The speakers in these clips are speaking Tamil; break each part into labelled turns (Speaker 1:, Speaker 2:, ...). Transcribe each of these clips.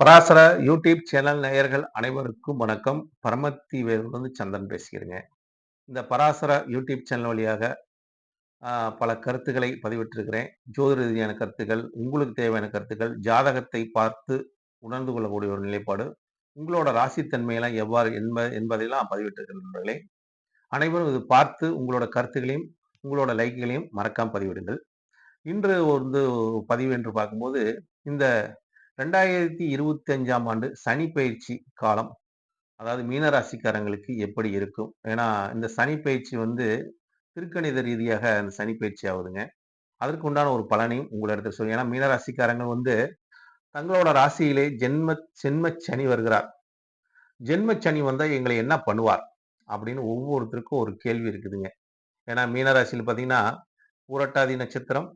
Speaker 1: பராசர யூடியூப் சேனல் நேயர்கள் அனைவருக்கும் வணக்கம். பரமத்தி வேலிருந்து சந்திரன் பேசுகிறேங்க. இந்த பராசர யூடியூப் சேனல் வழியாக பல கருத்துக்களை பதிவிட்டிருக்கிறேன். ஜோதிட ரீதியான கருத்துக்கள் உங்களுக்கு தேவையான கருத்துக்கள் ஜாதகத்தை பார்த்து உணர்ந்து கொள்ளக்கூடிய ஒரு நிலைப்பாடு உங்களோட ராசித்தன்மையெல்லாம் எவ்வாறு என்ப என்பதையெல்லாம் பதிவிட்டிருக்கிற அனைவரும் இது பார்த்து உங்களோட கருத்துக்களையும் உங்களோட லைக்குகளையும் மறக்காமல் பதிவிடுங்கள். இன்று வந்து பதிவு என்று பார்க்கும்போது இந்த ரெண்டாயிரத்தி இருபத்தி அஞ்சாம் ஆண்டு சனி பயிற்சி காலம். அதாவது மீனராசிக்காரங்களுக்கு எப்படி இருக்கும்? ஏன்னா இந்த சனி பயிற்சி வந்து திருக்கணித ரீதியாக அந்த சனி பயிற்சி ஆகுதுங்க. அதற்கு உண்டான ஒரு பலனையும் உங்களிடத்தில் சொல்லுங்க ஏன்னா மீனராசிக்காரங்க வந்து தங்களோட ராசியிலே ஜென்ம சென்ம சனி வருகிறார். ஜென்ம சனி வந்தால் எங்களை என்ன பண்ணுவார்? அப்படின்னு ஒவ்வொருத்தருக்கும் ஒரு கேள்வி இருக்குதுங்க. ஏன்னா மீனராசியில் பார்த்தீங்கன்னா பூரட்டாதி நட்சத்திரம்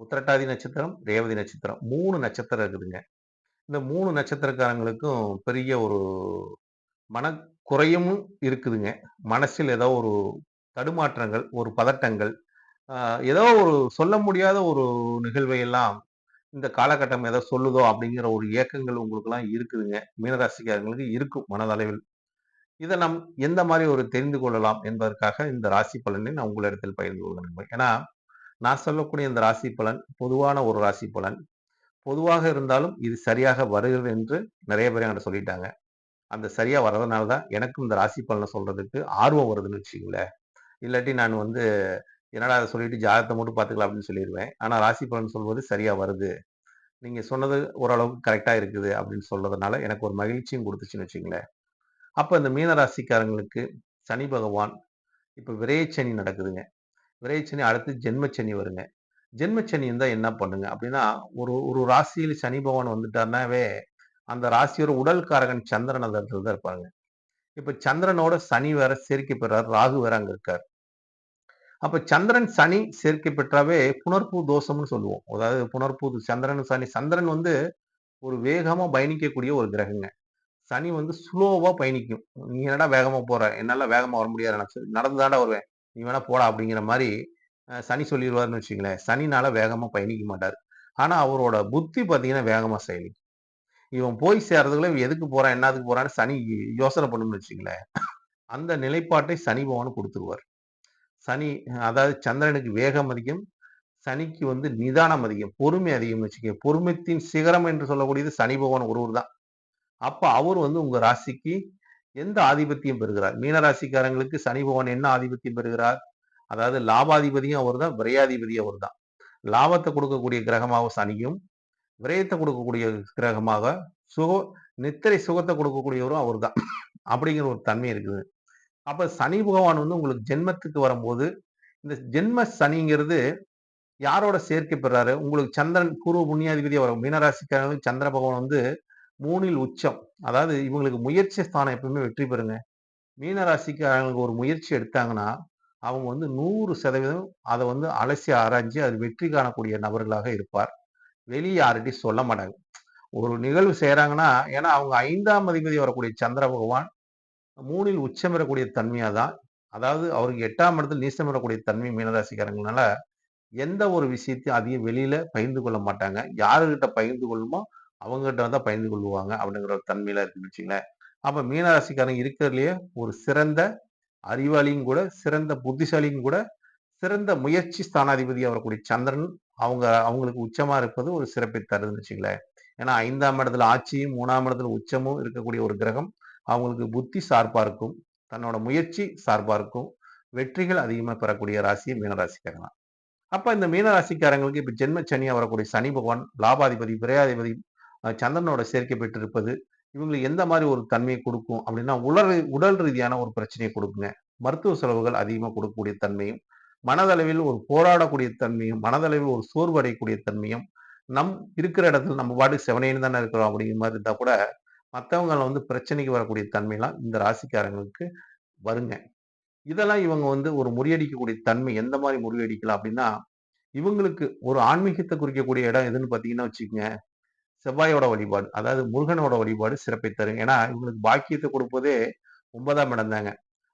Speaker 1: உத்திரட்டாதி நட்சத்திரம் ரேவதி நட்சத்திரம் மூணு நட்சத்திரம் இருக்குதுங்க. இந்த மூணு நட்சத்திரக்காரங்களுக்கும் பெரிய ஒரு மனக்குறையும் இருக்குதுங்க. மனசில் ஏதோ ஒரு தடுமாற்றங்கள் ஒரு பதட்டங்கள் ஏதோ ஒரு சொல்ல முடியாத ஒரு நிகழ்வையெல்லாம் இந்த காலகட்டம் எதை சொல்லுதோ அப்படிங்கிற ஒரு ஏக்கங்கள் உங்களுக்கெல்லாம் இருக்குதுங்க. மீனராசிக்காரங்களுக்கு இருக்கும் மனதளவில். இதை நம் எந்த மாதிரி ஒரு தெரிந்து கொள்ளலாம் என்பதற்காக இந்த ராசி பலனை நான் உங்களிடத்தில் பகிர்ந்து கொள்கிறேன். ஏன்னா நான் சொல்லக்கூடிய இந்த ராசி பலன் பொதுவான ஒரு ராசி பலன். பொதுவாக இருந்தாலும் இது சரியாக வருகிறது என்று நிறைய பேர் என்கிட்ட சொல்லிட்டாங்க. அந்த சரியா வர்றதுனால தான் எனக்கும் இந்த ராசி பலனை சொல்றதுக்கு ஆர்வம் வருதுன்னு வச்சுக்கங்களேன் இல்லாட்டி நான் வந்து என்னடா அதை சொல்லிட்டு ஜாதகத்தை மட்டும் பார்த்துக்கலாம் அப்படின்னு சொல்லிடுவேன் ஆனால் ராசி பலன் சொல்வது சரியா வருது. நீங்க சொன்னது ஓரளவுக்கு கரெக்டா இருக்குது அப்படின்னு சொல்றதுனால எனக்கு ஒரு மகிழ்ச்சியும் கொடுத்துச்சுன்னு வச்சுங்களேன் அப்போ இந்த மீன ராசிக்காரங்களுக்கு சனி பகவான் இப்போ விரைச்சனி நடக்குதுங்க. விரைச்சனி அடுத்து ஜென்மச்சனி வருங்க. ஜென்மச்சனி இருந்தா என்ன பண்ணுங்க? அப்படின்னா ஒரு ஒரு ராசியில் சனி பகவான் வந்துட்டாருனாவே அந்த ராசியோட உடல் காரகன் சந்திரன் அந்த இடத்துல தான் இருப்பாங்க இப்ப சந்திரனோட சனி வேற சேர்க்கை பெறார். ராகு வேற அங்க இருக்கார். அப்ப சந்திரன் சனி சேர்க்கை பெற்றாவே புனர்பூ தோஷம்னு சொல்லுவோம். அதாவது புனர்பூ சந்திரன் சனி சந்திரன் வந்து ஒரு வேகமா பயணிக்கக்கூடிய ஒரு கிரகங்க. சனி வந்து ஸ்லோவா பயணிக்கும். நீ என்னடா வேகமா போற? என்னால வேகமா வர முடியாது நான் நடந்து தாண்டா வருவேன். நீ வேணா போடா அப்படிங்கிற மாதிரி சனி சொல்லிடுவாருன்னு வச்சுங்களேன் சனினால வேகமா பயணிக்க மாட்டார். ஆனா அவரோட புத்தி பார்த்தீங்கன்னா வேகமா செயலிக்கும். இவன் போய் சேர்றதுக்குள்ள இவன் எதுக்கு போறான் என்னதுக்கு போறான்னு சனி யோசனை பண்ணும்னு வச்சுங்களேன் அந்த நிலைப்பாட்டை சனி பகவான் கொடுத்துருவார். சனி அதாவது சந்திரனுக்கு வேகம் அதிகம் சனிக்கு வந்து நிதானம் அதிகம் பொறுமை அதிகம்னு வச்சுக்கோங்க. பொறுமைத்தின் சிகரம் என்று சொல்லக்கூடியது சனி பகவான் ஒருவர் தான் அப்போ அவர் வந்து உங்க ராசிக்கு எந்த ஆதிபத்தியம் பெறுகிறார்? மீனராசிக்காரங்களுக்கு சனி பகவான் என்ன ஆதிபத்தியம் பெறுகிறார்? அதாவது லாபாதிபதியும் அவர் தான் விரையாதிபதியும் அவர் தான் லாபத்தை கொடுக்கக்கூடிய கிரகமாக சனியும் விரயத்தை கொடுக்கக்கூடிய கிரகமாக சுக நித்திரை சுகத்தை கொடுக்கக்கூடியவரும் அவர் தான் அப்படிங்கிற ஒரு தன்மை இருக்குது. அப்ப சனி பகவான் வந்து உங்களுக்கு ஜென்மத்துக்கு வரும்போது இந்த ஜென்ம சனிங்கிறது யாரோட சேர்க்கை பெறாரு? உங்களுக்கு சந்திரன் பூர்வ புண்ணியாதிபதியாக வரும் மீனராசிக்காரங்களுக்கு சந்திர பகவான் வந்து மூணில் உச்சம். அதாவது இவங்களுக்கு முயற்சி ஸ்தானம் எப்பவுமே வெற்றி பெறுங்க. மீனராசிக்காரங்களுக்கு ஒரு முயற்சி எடுத்தாங்கன்னா அவங்க வந்து நூறு சதவீதம் அதை வந்து அலசி ஆராய்ஞ்சு அது வெற்றி காணக்கூடிய நபர்களாக இருப்பார். வெளியே யார்கிட்டையும் சொல்ல மாட்டாங்க. ஒரு நிகழ்வு செய்கிறாங்கன்னா ஏன்னா அவங்க ஐந்தாம் அதிபதி வரக்கூடிய சந்திர பகவான் மூணில் உச்சம் பெறக்கூடிய தன்மையாக தான். அதாவது அவருக்கு எட்டாம் இடத்தில் நீசம் பெறக்கூடிய தன்மை மீனராசிக்காரங்கனால எந்த ஒரு விஷயத்தையும் அதிகம் வெளியில பகிர்ந்து கொள்ள மாட்டாங்க. யாருக்கிட்ட பகிர்ந்து கொள்ளுமோ அவங்ககிட்ட தான் பயந்து கொள்வாங்க அப்படிங்கிற ஒரு தன்மையில இருக்குன்னு வச்சுங்களேன் அப்ப மீனராசிக்காரங்க இருக்கிறதுலயே ஒரு சிறந்த அறிவாளியும் கூட சிறந்த புத்திசாலியும் கூட சிறந்த முயற்சி ஸ்தானாதிபதியாக வரக்கூடிய சந்திரன் அவங்க அவங்களுக்கு உச்சமா இருப்பது ஒரு சிறப்பை தருதுன்னு வச்சுங்களேன் ஏன்னா ஐந்தாம் இடத்துல ஆட்சியும் மூணாம் இடத்துல உச்சமும் இருக்கக்கூடிய ஒரு கிரகம் அவங்களுக்கு புத்தி சார்பா இருக்கும் தன்னோட முயற்சி சார்பா இருக்கும் வெற்றிகள் அதிகமா பெறக்கூடிய ராசி மீனராசிக்காரங்க அப்ப இந்த மீனராசிக்காரங்களுக்கு இப்ப ஜென்ம சனியா வரக்கூடிய சனி பகவான் லாபாதிபதி பிரயாதிபதி சந்திரனோட சேர்க்கை பெற்றிருப்பது இவங்களுக்கு எந்த மாதிரி ஒரு தன்மையை கொடுக்கும் அப்படின்னா உடல் உடல் ரீதியான ஒரு பிரச்சனையை கொடுக்குங்க. மருத்துவ செலவுகள் அதிகமாக கொடுக்கக்கூடிய தன்மையும் மனதளவில் ஒரு போராடக்கூடிய தன்மையும் மனதளவில் ஒரு சோர்வடையக்கூடிய தன்மையும் நம் இருக்கிற இடத்துல நம்ம பாட்டு செவனேன்னு தானே இருக்கிறோம் அப்படிங்கிற மாதிரி இருந்தா கூட மற்றவங்களை வந்து பிரச்சனைக்கு வரக்கூடிய தன்மையெல்லாம் இந்த ராசிக்காரங்களுக்கு வருங்க. இதெல்லாம் இவங்க வந்து ஒரு முறியடிக்கக்கூடிய தன்மை எந்த மாதிரி முறியடிக்கலாம் அப்படின்னா இவங்களுக்கு ஒரு ஆன்மீகத்தை குறிக்கக்கூடிய இடம் எதுன்னு பார்த்தீங்கன்னா வச்சுக்கோங்க செவ்வாயோட வழிபாடு அதாவது முருகனோட வழிபாடு சிறப்பை தரும். ஏன்னா இவங்களுக்கு பாக்கியத்தை கொடுப்பதே ஒன்பதாம் இடம் தாங்க.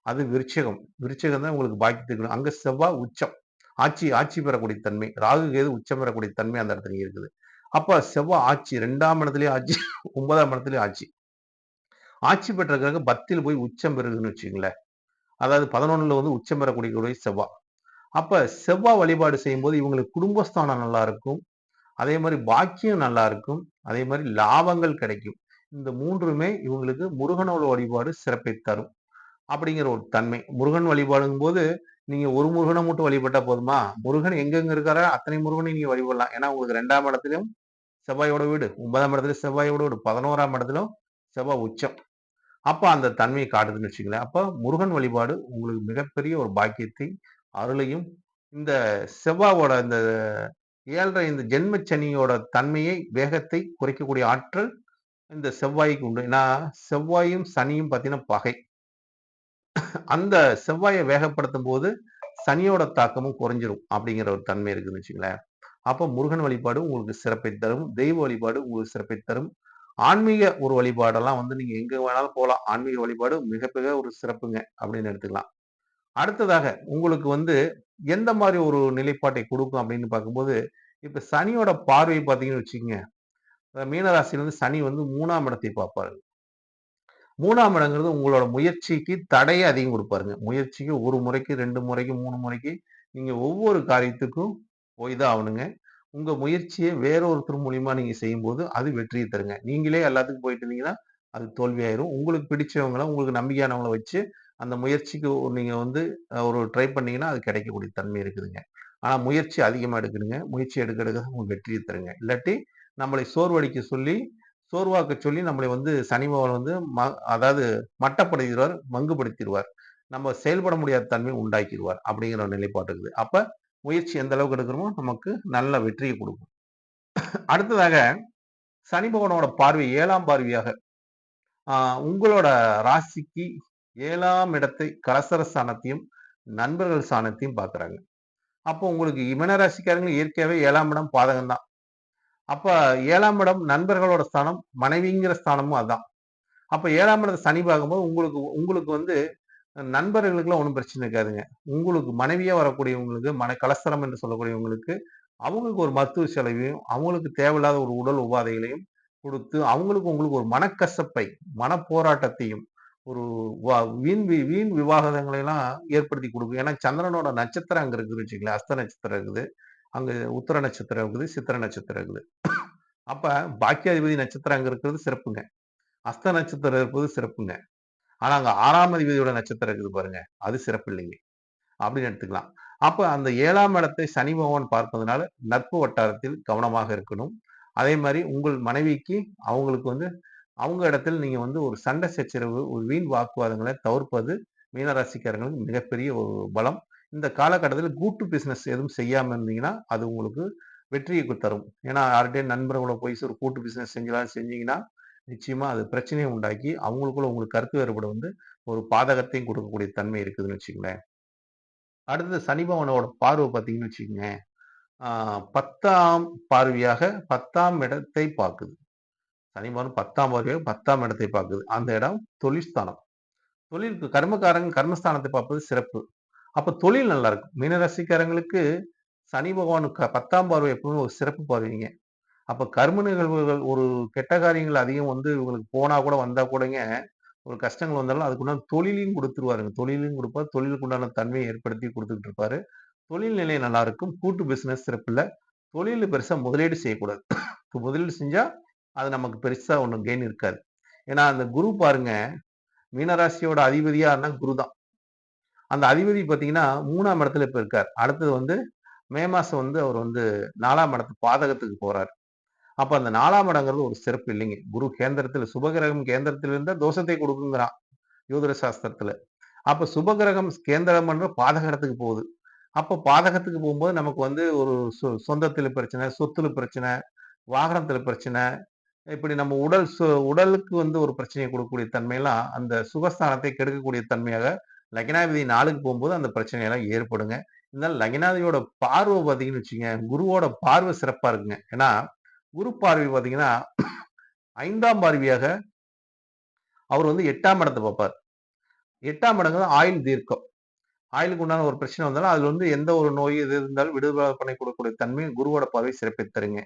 Speaker 1: அது விருச்சகம். விருச்சகம் தான் உங்களுக்கு பாக்கியத்தை கொடுக்கும். அங்க செவ்வாய் உச்சம். ஆட்சி ஆட்சி பெறக்கூடிய தன்மை. ராகு கேது உச்சம் பெறக்கூடிய தன்மை அந்த இடத்துல இருக்குது. அப்ப செவ்வாய் ஆட்சி ரெண்டாம் இடத்துலயே ஆட்சி ஒன்பதாம் இடத்துலயே ஆட்சி. ஆட்சி பெற்ற கிரகம் பத்தில் போய் உச்சம் பெறுதுன்னு வச்சுங்களேன் அதாவது பதினொன்னுல வந்து உச்சம் பெறக்கூடிய செவ்வாய். அப்ப செவ்வாய் வழிபாடு செய்யும்போது இவங்களுக்கு குடும்பஸ்தானம் நல்லா இருக்கும். அதே மாதிரி பாக்கியம் நல்லா இருக்கும். அதே மாதிரி லாபங்கள் கிடைக்கும். இந்த மூன்றுமே இவங்களுக்கு முருகனோட வழிபாடு சிறப்பை தரும். அப்படிங்கிற ஒரு தன்மை. முருகன் வழிபாடுங்கும் போது நீங்க ஒரு முருகனை மட்டும் வழிபட்டா போதுமா? முருகன் எங்கெங்க இருக்காரோ அத்தனை முருகனை நீங்க வழிபடலாம். ஏன்னா உங்களுக்கு ரெண்டாம் இடத்துலயும் செவ்வாயோட வீடு ஒன்பதாம் இடத்துல செவ்வாயோட வீடு பதினோராம் இடத்துலயும் செவ்வாய் உச்சம். அப்போ அந்த தன்மையை காட்டுதுன்னு வச்சுங்களேன் அப்போ முருகன் வழிபாடு உங்களுக்கு மிகப்பெரிய ஒரு பாக்கியத்தை அருளையும் இந்த செவ்வாவோட இந்த ஏழரை இந்த ஜென்மச்சனியோட தன்மையை வேகத்தை குறைக்கக்கூடிய ஆற்றல் இந்த செவ்வாய்க்கு உண்டு. ஏன்னா செவ்வாயும் சனியும் பார்த்தீங்கன்னா பகை. அந்த செவ்வாயை வேகப்படுத்தும் போது சனியோட தாக்கமும் குறைஞ்சிரும் அப்படிங்கிற ஒரு தன்மை இருக்குன்னு வச்சுங்களேன் அப்போ முருகன் வழிபாடு உங்களுக்கு சிறப்பை தரும். தெய்வ வழிபாடு உங்களுக்கு சிறப்பை தரும். ஆன்மீக ஒரு வழிபாடெல்லாம் வந்து நீங்க எங்க வேணாலும் போகலாம். ஆன்மீக வழிபாடு மிகப்பெரிய ஒரு சிறப்புங்க அப்படின்னு எடுத்துக்கலாம். அடுத்ததாக உங்களுக்கு வந்து எந்த மாதிரி ஒரு நிலைப்பாட்டை கொடுக்கும் அப்படின்னு பார்க்கும்போது இப்போ சனியோட பார்வை பார்த்தீங்கன்னு வச்சுக்கோங்க. மீனராசியிலிருந்து சனி வந்து மூணாம் இடத்தை பார்ப்பாரு. மூணாம் இடங்கிறது உங்களோட முயற்சிக்கு தடையை அதிகம் கொடுப்பாருங்க. முயற்சிக்கு ஒரு முறைக்கு ரெண்டு முறைக்கு மூணு முறைக்கு நீங்கள் ஒவ்வொரு காரியத்துக்கும் போய் தான் ஆகணுங்க. உங்கள் முயற்சியை வேற ஒருத்தர் மூலியமா நீங்கள் செய்யும்போது அது வெற்றியை தருங்க. நீங்களே எல்லாத்துக்கும் போயிட்டு இருந்தீங்கன்னா அது தோல்வியாயிரும். உங்களுக்கு பிடிச்சவங்கள உங்களுக்கு நம்பிக்கையானவங்கள வச்சு அந்த முயற்சிக்கு நீங்கள் வந்து ஒரு ட்ரை பண்ணீங்கன்னா அது கிடைக்கக்கூடிய தன்மை இருக்குதுங்க. ஆனால் முயற்சி அதிகமாக எடுக்கணுங்க. முயற்சி எடுக்க எடுக்க உங்களுக்கு வெற்றியை தருங்க. இல்லாட்டி நம்மளை சோர்வடிக்க சொல்லி சோர்வாக்க சொல்லி நம்மளை வந்து சனி பகவான் வந்து ம அதாவது மட்டப்படுத்திடுவார் மங்குபடுத்திடுவார் நம்ம செயல்பட முடியாத தன்மை உண்டாக்கிடுவார் அப்படிங்கிற ஒரு நிலைப்பாடு இருக்குது. அப்போ முயற்சி எந்த அளவுக்கு எடுக்கிறோமோ நமக்கு நல்ல வெற்றியை கொடுக்கும். அடுத்ததாக சனி பகவானோட பார்வை ஏழாம் பார்வையாக உங்களோட ராசிக்கு ஏழாம் இடத்தை கலசர ஸ்தானத்தையும் நண்பர்கள் ஸ்தானத்தையும் பார்க்குறாங்க. அப்போ உங்களுக்கு இமனராசிக்காரங்க இயற்கையாகவே ஏழாம் இடம் பாதகம் தான். அப்போ ஏழாம் இடம் நண்பர்களோட ஸ்தானம் மனைவிங்கிற ஸ்தானமும் அதான். அப்போ ஏழாம் இடத்தை சனி பார்க்கும்போது உங்களுக்கு உங்களுக்கு வந்து நண்பர்களுக்குலாம் ஒன்றும் பிரச்சனை இருக்காதுங்க. உங்களுக்கு மனைவியாக வரக்கூடியவங்களுக்கு மன கலசரம் என்று சொல்லக்கூடியவங்களுக்கு அவங்களுக்கு ஒரு மருத்துவ செலவையும் அவங்களுக்கு தேவையில்லாத ஒரு உடல் உபாதைகளையும் கொடுத்து அவங்களுக்கு உங்களுக்கு ஒரு மனக்கசப்பை மன போராட்டத்தையும் ஒரு வீண் வீண் விவாகங்களை எல்லாம் ஏற்படுத்தி கொடுக்கும். ஏன்னா சந்திரனோட நட்சத்திரம் அங்க இருக்குது வச்சுக்கலாம் அஸ்த நட்சத்திரம் இருக்குது. அங்க உத்தர நட்சத்திரம் இருக்குது சித்திர நட்சத்திரம் இருக்குது. அப்ப பாக்கியாதிபதி நட்சத்திரம் அங்க இருக்கிறது சிறப்புங்க. அஸ்த நட்சத்திரம் இருப்பது சிறப்புங்க. ஆனா அங்க ஆறாம் அதிபதியோட நட்சத்திரம் இருக்குது பாருங்க. அது சிறப்பு இல்லைங்க அப்படின்னு எடுத்துக்கலாம். அப்ப அந்த ஏழாம் இடத்தை சனி பகவான் பார்ப்பதனால நட்பு வட்டாரத்தில் கவனமாக இருக்கணும். அதே மாதிரி உங்கள் மனைவிக்கு அவங்களுக்கு வந்து அவங்க இடத்துல நீங்க வந்து ஒரு சண்டை சச்சரவு ஒரு வீண் வாக்குவாதங்களை தவிர்ப்பது மீனராசிக்காரங்களுக்கு மிகப்பெரிய ஒரு பலம். இந்த காலகட்டத்தில் கூட்டு பிஸ்னஸ் எதுவும் செய்யாம இருந்தீங்கன்னா அது உங்களுக்கு வெற்றியை தரும். ஏன்னா யார்கிட்டயும் நண்பர்களோட போய் ஒரு கூட்டு பிஸ்னஸ் செஞ்சலாம் செஞ்சீங்கன்னா நிச்சயமா அது பிரச்சனையை உண்டாக்கி அவங்களுக்குள்ள உங்களுக்கு கருத்து வேறுபாடு வந்து ஒரு பாதகத்தையும் கொடுக்கக்கூடிய தன்மை இருக்குதுன்னு வச்சுக்கோங்களேன். அடுத்தது சனிபவனோட பார்வை பார்த்தீங்கன்னு வச்சுக்கோங்க பத்தாம் பார்வையாக பத்தாம் இடத்தை பார்க்குது. சனிபானம் பத்தாம் பார்வையாக பத்தாம் இடத்தை பார்க்குது. அந்த இடம் தொழிற்ஸ்தானம். தொழிலுக்கு கர்மக்காரங்க கர்மஸ்தானத்தை பார்ப்பது சிறப்பு. அப்ப தொழில் நல்லா இருக்கும். மீனராசிக்காரங்களுக்கு சனி பகவானுக்கு பத்தாம் பார்வை எப்பவுமே ஒரு சிறப்பு பார்வைங்க அப்ப கர்ம நிகழ்வுகள் ஒரு கெட்ட காரியங்கள் அதிகம் வந்து இவங்களுக்கு போனா கூட வந்தா கூடங்க ஒரு கஷ்டங்கள் வந்தாலும் அதுக்குண்டான தொழிலையும் கொடுத்துருவாருங்க. தொழிலையும் கொடுப்பார். தொழிலுக்கு உண்டான தன்மையை ஏற்படுத்தி கொடுத்துட்டு இருப்பாரு. தொழில் நிலை நல்லா இருக்கும். கூட்டு பிசினஸ் சிறப்பு இல்லை. தொழில் பெருசா முதலீடு செய்யக்கூடாது. முதலீடு செஞ்சா அது நமக்கு பெருசா ஒன்றும் கெயின் இருக்காது. ஏன்னா அந்த குரு பாருங்க மீனராசியோட அதிபதியா இருந்தா குரு தான். அந்த அதிபதி பார்த்தீங்கன்னா மூணாம் இடத்துல இப்ப இருக்கார். அடுத்தது வந்து மே மாசம் வந்து அவர் வந்து நாலாம் இடத்து பாதகத்துக்கு போறார். அப்ப அந்த நாலாம் இடங்கிறது ஒரு சிறப்பு இல்லைங்க. குரு கேந்திரத்துல சுபகிரகம் கேந்திரத்தில் இருந்தா தோஷத்தை கொடுக்குங்கிறான் யோதிர சாஸ்திரத்துல. அப்ப சுபகிரகம் கேந்திரம் என்ற பாதக இடத்துக்கு போகுது. அப்ப பாதகத்துக்கு போகும்போது நமக்கு வந்து ஒரு சொந்தத்துல பிரச்சனை சொத்துல பிரச்சனை வாகனத்துல பிரச்சனை இப்படி நம்ம உடல் உடலுக்கு வந்து ஒரு பிரச்சனையை கொடுக்கக்கூடிய தன்மையெல்லாம் அந்த சுகஸ்தானத்தை கெடுக்கக்கூடிய தன்மையாக லக்னாதிபதி நாளுக்கு போகும்போது அந்த பிரச்சனையெல்லாம் ஏற்படுங்க. இருந்தாலும் லக்னாதிபதியோட பார்வை பார்த்தீங்கன்னு வச்சுங்க குருவோட பார்வை சிறப்பா இருக்குங்க. ஏன்னா குரு பார்வை பார்த்தீங்கன்னா ஐந்தாம் பார்வையாக அவர் வந்து எட்டாம் இடத்தை பார்ப்பார். எட்டாம் இடங்கிறது ஆயுள் தீர்க்கம். ஆயுளுக்கு உண்டான ஒரு பிரச்சனை வந்தாலும் அதுல வந்து எந்த ஒரு நோய் எது இருந்தாலும் விடுதலை பண்ணி கொடுக்கக்கூடிய தன்மை குருவோட பார்வை சிறப்பை தருங்க.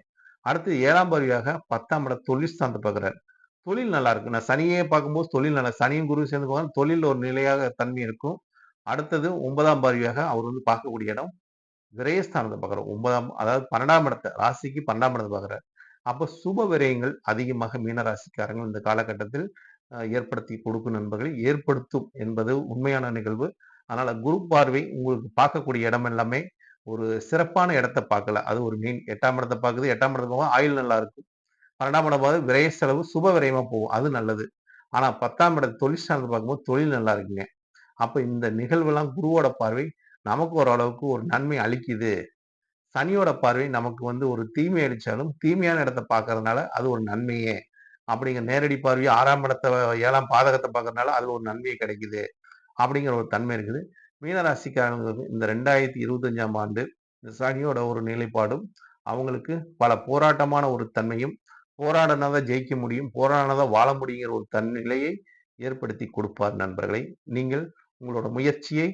Speaker 1: அடுத்து ஏழாம் பார்வையாக பத்தாம் இடம் தொழில் ஸ்தானத்தை பார்க்குறாரு. தொழில் நல்லா இருக்கு. நான் சனியே பார்க்கும்போது தொழில் நல்லா சனியும் குரு சேர்ந்து போக தொழில் ஒரு நிலையாக தன்மை இருக்கும். அடுத்தது ஒன்பதாம் பார்வையாக அவர் வந்து பார்க்கக்கூடிய இடம் விரயஸ்தானத்தை பார்க்குறாரு. ஒன்பதாம் அதாவது பன்னெண்டாம் இடத்தை ராசிக்கு பன்னெண்டாம் இடத்தை பார்க்குறாரு. அப்போ சுப விரயங்கள் அதிகமாக மீன ராசிக்காரங்கள் இந்த காலகட்டத்தில் ஏற்படுத்தி கொடுக்கும் நண்பர்களை ஏற்படுத்தும் என்பது உண்மையான நிகழ்வு. அதனால குரு பார்வை உங்களுக்கு பார்க்கக்கூடிய இடம் எல்லாமே ஒரு சிறப்பான இடத்த பார்க்கல. அது ஒரு மீன். எட்டாம் இடத்தை பார்க்குது. எட்டாம் இடத்தை போக ஆயுள் நல்லா இருக்கும். பன்னெண்டாம் இடம் பார்த்து விரைய செலவு சுப விரயமா போகும். அது நல்லது. ஆனா பத்தாம் இடத்து தொழில் சார்ந்து பார்க்கும்போது தொழில் நல்லா இருக்குங்க. அப்ப இந்த நிகழ்வெல்லாம் குருவோட பார்வை நமக்கு ஓரளவுக்கு ஒரு நன்மை அளிக்குது. சனியோட பார்வை நமக்கு வந்து ஒரு தீமை அடித்தாலும் தீமையான இடத்த பார்க்கறதுனால அது ஒரு நன்மையே. அப்படிங்கிற நேரடி பார்வையை ஆறாம் இடத்தை ஏழாம் பாதகத்தை பார்க்கறதுனால அது ஒரு நன்மையை கிடைக்குது. அப்படிங்கிற ஒரு தன்மை இருக்குது. மீனராசிக்காரங்களுக்கு இந்த ரெண்டாயிரத்தி இருபத்தஞ்சாம் ஆண்டு நிசானியோட சனியோட ஒரு நிலைப்பாடும் அவங்களுக்கு பல போராட்டமான ஒரு தன்மையும் போராடினதை ஜெயிக்க முடியும் போராடினதை வாழ முடியுங்கிற ஒரு தன்னிலையை ஏற்படுத்தி கொடுப்பார் நண்பர்களை. நீங்கள் உங்களோட முயற்சியை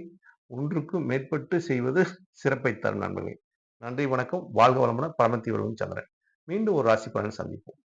Speaker 1: ஒன்றுக்கும் மேற்பட்டு செய்வது சிறப்பை தரும் நண்பர்களே. நன்றி வணக்கம். வாழ்க வளமுடன் பரமத்தி வருவன் சந்திரன். மீண்டும் ஒரு ராசி பலன் சந்திப்போம்.